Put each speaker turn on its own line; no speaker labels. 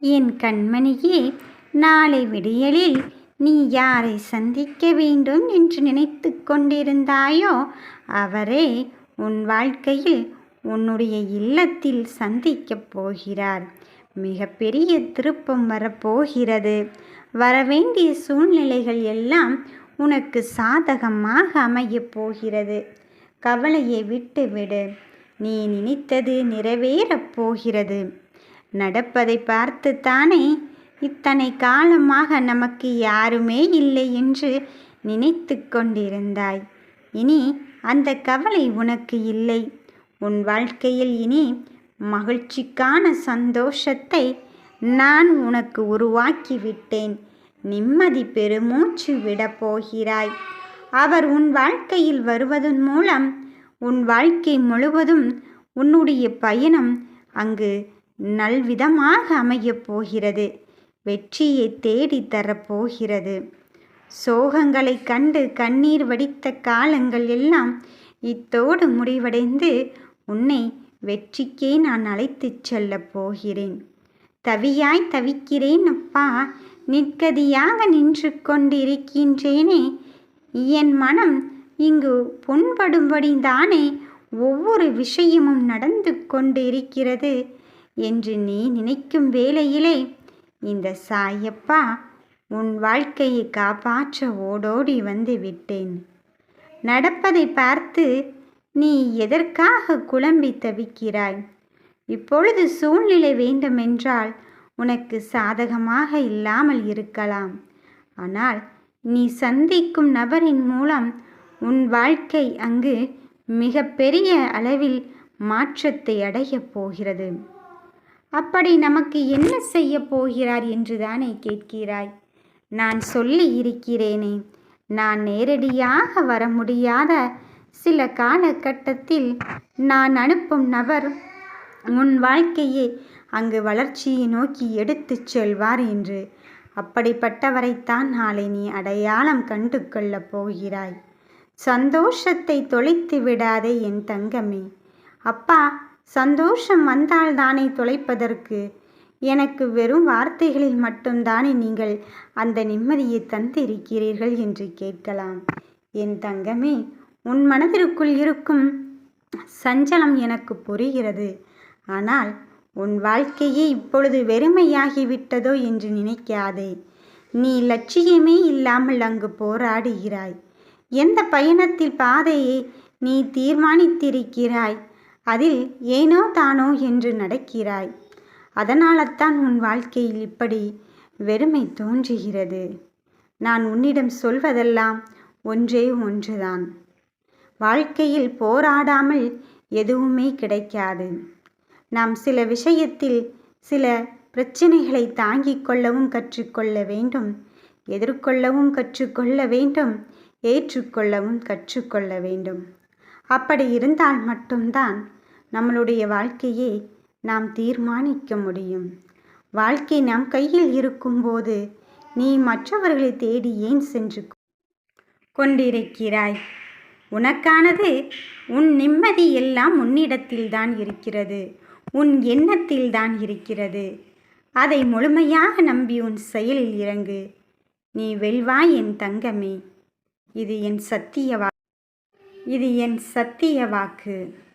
என் கண்மணியே நாளை விடியலில் நீ யாரை சந்திக்க வேண்டும் என்று நினைத்து கொண்டிருந்தாயோ அவரே உன் வாழ்க்கையில் உன்னுடைய இல்லத்தில் சந்திக்கப் போகிறார். மிகப்பெரிய திருப்பம் வரப்போகிறது. வரவேண்டிய சூழ்நிலைகள் எல்லாம் உனக்கு சாதகமாக அமையப் போகிறது. கவலையை விட்டுவிடு. நீ நினைத்தது நிறைவேறப் போகிறது. நடப்பதை பார்த்துத்தானே? இத்தனை காலமாக நமக்கு யாருமே இல்லை என்று நினைத்து கொண்டிருந்தாய். இனி அந்த கவலை உனக்கு இல்லை. உன் வாழ்க்கையில் இனி மகிழ்ச்சிக்கான சந்தோஷத்தை நான் உனக்கு உருவாக்கி விட்டேன் நிம்மதி பெருமூச்சு விடப் போகிறாய். அவர் உன் வாழ்க்கையில் வருவதன் மூலம் உன் வாழ்க்கை முழுவதும் உன்னுடைய பயணம் அங்கு நல்விதமாக அமையப் போகிறது. வெற்றியை தேடி தரப்போகிறது சோகங்களை கண்டு கண்ணீர் வடித்த காலங்கள் எல்லாம் இத்தோடு முடிவடைந்து உன்னை வெற்றிக்கே நான் அழைத்துச் செல்லப் போகிறேன். தவியாய் தவிக்கிறேன் அப்பா. நிற்கதியாக நின்று கொண்டிருக்கின்றேனே. என் மனம் இங்கு புண்படும்படிந்தானே. ஒவ்வொரு விஷயமும் நடந்து கொண்டிருக்கிறது. என்று நீ நினைக்கும் வேளையிலே இந்த சாயப்பா உன் வாழ்க்கையை காப்பாற்ற ஓடோடி வந்து விட்டேன். நடப்பதை பார்த்து நீ எதற்காக குழம்பி தவிக்கிறாய்? இப்பொழுது சூழ்நிலை வேண்டுமென்றால் உனக்கு சாதகமாக இல்லாமல் இருக்கலாம். ஆனால் நீ சந்திக்கும் நபரின் மூலம் உன் வாழ்க்கை அங்கு மிக பெரிய அளவில் மாற்றத்தை அடையப் போகிறது. அப்படி நமக்கு என்ன செய்ய போகிறார் என்று தானே கேட்கிறாய்? நான் சொல்லி இருக்கிறேனே. நான் நேரடியாக வர முடியாத சில காலகட்டத்தில் நான் அனுப்பும் நபர் உன் வாழ்க்கையை அங்கு வளர்ச்சியை நோக்கி எடுத்துச் செல்வார் என்று. அப்படிப்பட்டவரைத்தான் நாளை நீ அடையாளம் கண்டு கொள்ளப் போகிறாய். சந்தோஷத்தை தொலைத்து விடாதே என் தங்கமே. அப்பா சந்தோஷம் வந்தால் தானே தொலைப்பதற்கு? எனக்கு வெறும் வார்த்தைகளில் மட்டும்தானே நீங்கள் அந்த நிம்மதியை தந்திருக்கிறீர்கள் என்று கேட்கலாம். என் தங்கமே உன் மனதிற்குள் இருக்கும் சஞ்சலம் எனக்கு புரிகிறது. ஆனால் உன் வாழ்க்கையே இப்பொழுது வெறுமையாகிவிட்டதோ என்று நினைக்காதே. நீ லட்சியமே இல்லாமல் அங்கு போராடுகிறாய். எந்த பயணத்தில் பாதையை நீ தீர்மானித்திருக்கிறாய்? அதில் ஏனோ தானோ என்று நடக்கிறாய். அதனால்தான் உன் வாழ்க்கையில் இப்படி வெறுமை தோன்றுகிறது. நான் உன்னிடம் சொல்வதெல்லாம் ஒன்றே ஒன்றுதான். வாழ்க்கையில் போராடாமல் எதுவுமே கிடைக்காது. நாம் சில விஷயத்தில் சில பிரச்சனைகளை தாங்கிக் கொள்ளவும் கற்றுக்கொள்ள வேண்டும் எதிர்கொள்ளவும் கற்றுக்கொள்ள வேண்டும் ஏற்றுக்கொள்ளவும் கற்றுக்கொள்ள வேண்டும். அப்படி இருந்தால் மட்டும்தான் நம்மளுடைய வாழ்க்கையை நாம் தீர்மானிக்க முடியும். வாழ்க்கை நம் கையில் இருக்கும்போது நீ மற்றவர்களை தேடி ஏன் சென்று கொண்டிருக்கிறாய்? உனக்கானது உன் நிம்மதி எல்லாம் உன்னிடத்தில்தான் இருக்கிறது. உன் எண்ணத்தில்தான் இருக்கிறது. அதை முழுமையாக நம்பி உன் செயலில் இறங்கு. நீ வெல்வாய் என் தங்கமே. இது என் சத்திய வா இது என் சத்திய வாக்கு.